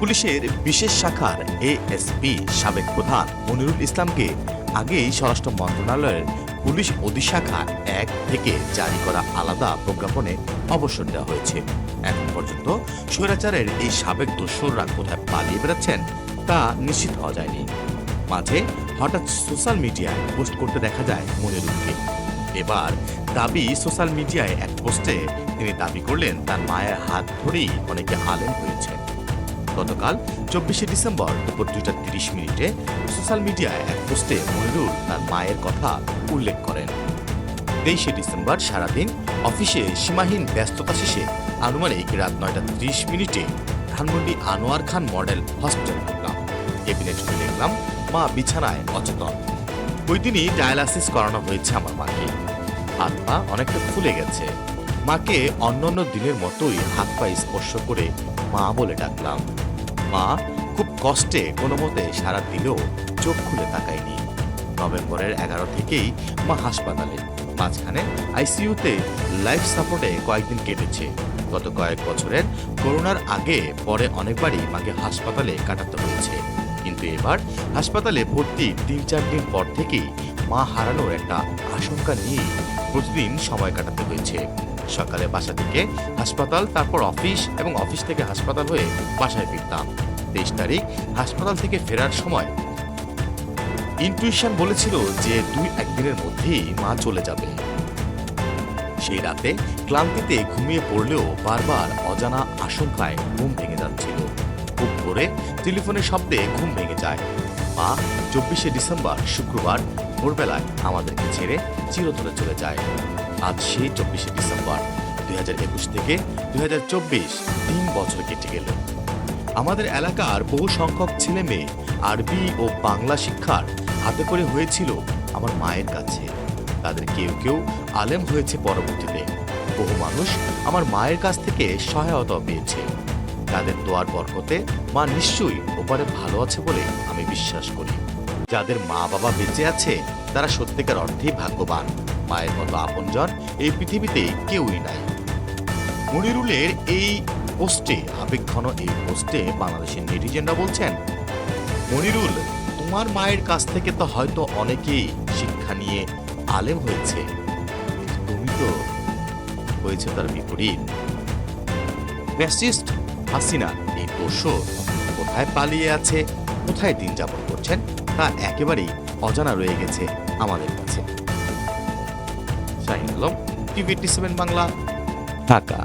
পুলিশের বিশেষ শাখার এএসপি সাবেক প্রধান মনিরুল ইসলামকে আগেই স্বরাষ্ট্র মন্ত্রণালয়ের পুলিশ অধিশাখার এক থেকে জারি করা আলাদা প্রজ্ঞাপনে অবসর দেওয়া হয়েছে। এখন পর্যন্ত স্বৈরাচারের এই সাবেক দোসররা কোথায় পালিয়ে বেড়াচ্ছেন তা নিশ্চিত হওয়া যায়নি। মাঝে হঠাৎ সোশ্যাল মিডিয়ায় পোস্ট করতে দেখা যায় মনিরুলকে। এবার দাবি সোশ্যাল মিডিয়ায় এক পোস্টে তিনি দাবি করলেন, তার মায়ের হাত ধরেই অনেকে আলেম হয়েছে। গতকাল চব্বিশে ডিসেম্বর দুপুর দুইটা তিরিশ মিনিটে সোশ্যাল মিডিয়ায় এক পোস্টে মনিরুল তার মায়ের কথা উল্লেখ করেন। তেইশে ডিসেম্বর সারাদিন অফিসে সীমাহীন ব্যস্ততা শেষে আনুমানিক রাত নয়টা ত্রিশ মিনিটে ধানমন্ডি আনোয়ার খান মডেল হসপিটাল ঢুকলাম ক্যাবিনেট খুলে দেখলাম মা বিছানায় অচেতন। ওই দিনই ডায়ালাসিস করানো হয়েছে আমার মাকে। হাত পা অনেকটা ফুলে গেছে। মাকে অন্যান্য দিনের মতোই হাত পা স্পর্শ করে মা বলে ডাকলাম। মা খুব কষ্টে কোনো মতে সারা দিলেও চোখ খুলে তাকায়নি। নভেম্বরের এগারো থেকেই মা হাসপাতালে, মাঝখানে আইসিইউতে লাইফ সাপোর্টে কয়েকদিন কেটেছে। গত কয়েক বছরের করোনার আগে পরে অনেকবারই মাকে হাসপাতালে কাটাতে হয়েছে। কিন্তু এবার হাসপাতালে ভর্তি তিন চার দিন পর থেকেই মা হারানোর একটা আশঙ্কা নিয়ে প্রতিদিন সময় কাটাতে হয়েছে। সকালে বাসা থেকে হাসপাতাল, তারপর অফিস এবং অফিস থেকে হাসপাতাল হয়ে বাসায় ফিরতাম। তেইশ তারিখ হাসপাতাল থেকে ফেরার সময় ইনটুইশন বলেছিল যে দুই একদিনের মধ্যেই মা চলে যাবে। সেই রাতে ক্লান্তিতে ঘুমিয়ে পড়লেও বারবার অজানা আশঙ্কায় ঘুম ভেঙে যাচ্ছিল। খুব ভোরে টেলিফোনের শব্দে ঘুম ভেঙে যায়। মা চব্বিশে ডিসেম্বর, শুক্রবার ভোরবেলায় আমাদেরকে ছেড়ে চিরতরে চলে যায়। আজ সেই চব্বিশে ডিসেম্বর। দুই হাজার একুশ থেকে দুই তিন বছর কেটে গেল। আমাদের এলাকার বহু সংখ্যক ছেলে মেয়ে, আরবি ও বাংলা শিক্ষার হাতে করে হয়েছিল আমার মায়ের কাছে। তাদের কেউ কেউ আলেম হয়েছে পরবর্তীতে। বহু মানুষ আমার মায়ের কাছ থেকে সহায়তা পেয়েছে। তাদের দোয়ার বরকতে মা নিশ্চয়ই ওপারে ভালো আছে বলে আমি বিশ্বাস করি। যাদের মা বাবা বেঁচে আছে, তারা সত্যিকার অর্থেই ভাগ্যবান। মায়ের মতো আপনজন এই পৃথিবীতে কেউই নাই। মনিরুলের এই পোস্টে, আবেগঘন এই পোস্টে বাংলাদেশের নেটিজেনরা বলছেন, মনিরুল, তোমার মায়ের কাছ থেকে তো হয়তো অনেকেই শিক্ষা নিয়ে আলেম হয়েছে। তুমি তো হয়েছে তার বিপরীত। ফ্যাসিস্ট হাসিনা এই দোষর কোথায় পালিয়ে আছে, কোথায় দিন যাপন করছেন, তা একেবারেই অজানা রয়ে গেছে আমাদের কাছে। Shahin Alam TV seven Bangla. Dhaka.